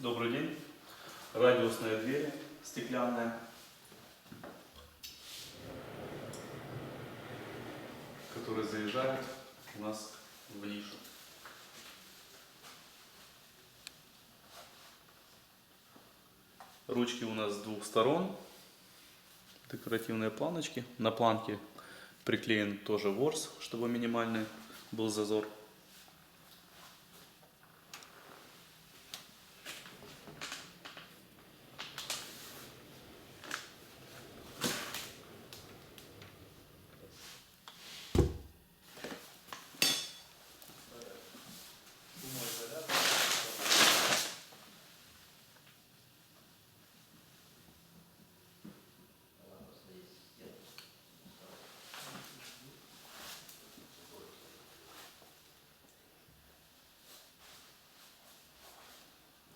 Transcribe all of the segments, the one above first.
Добрый день. Радиусная дверь стеклянная. Которая заезжает у нас в нишу. Ручки у нас с двух сторон. Декоративные планочки. На планке приклеен тоже ворс, чтобы минимальный был зазор.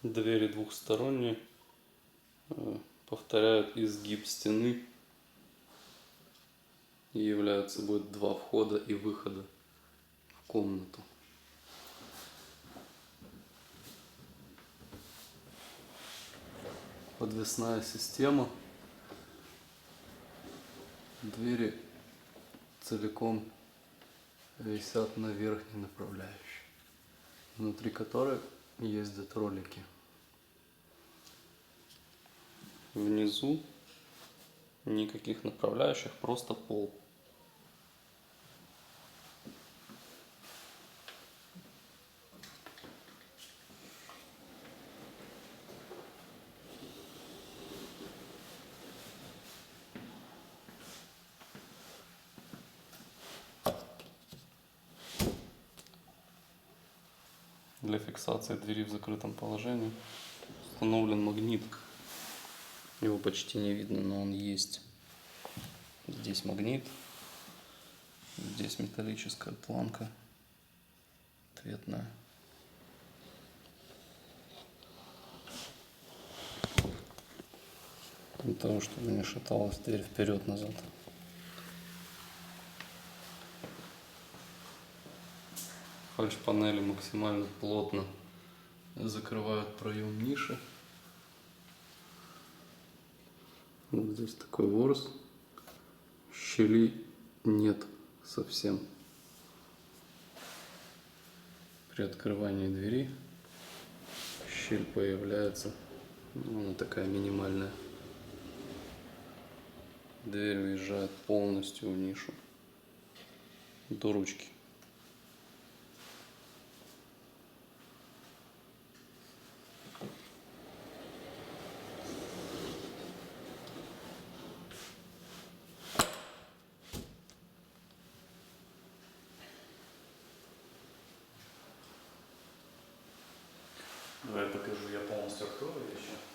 Двери двухсторонние. э, Повторяют изгиб стены. И являются будет два входа и выхода в комнату. Подвесная система. Двери целиком висят на верхней направляющей, внутри которой ездят ролики. Внизу никаких направляющих, просто пол. Для фиксации двери в закрытом положении установлен магнит. Его почти не видно, но он есть. Здесь магнит, здесь металлическая планка ответная. Для того, чтобы не шаталась дверь вперед-назад. Фальш-панели максимально плотно закрывают проем ниши. Вот здесь такой ворс. Щели нет совсем. При открывании двери щель появляется. Ну, Она такая минимальная. Дверь уезжает полностью в нишу. До ручки. Давай я покажу, я полностью открою еще.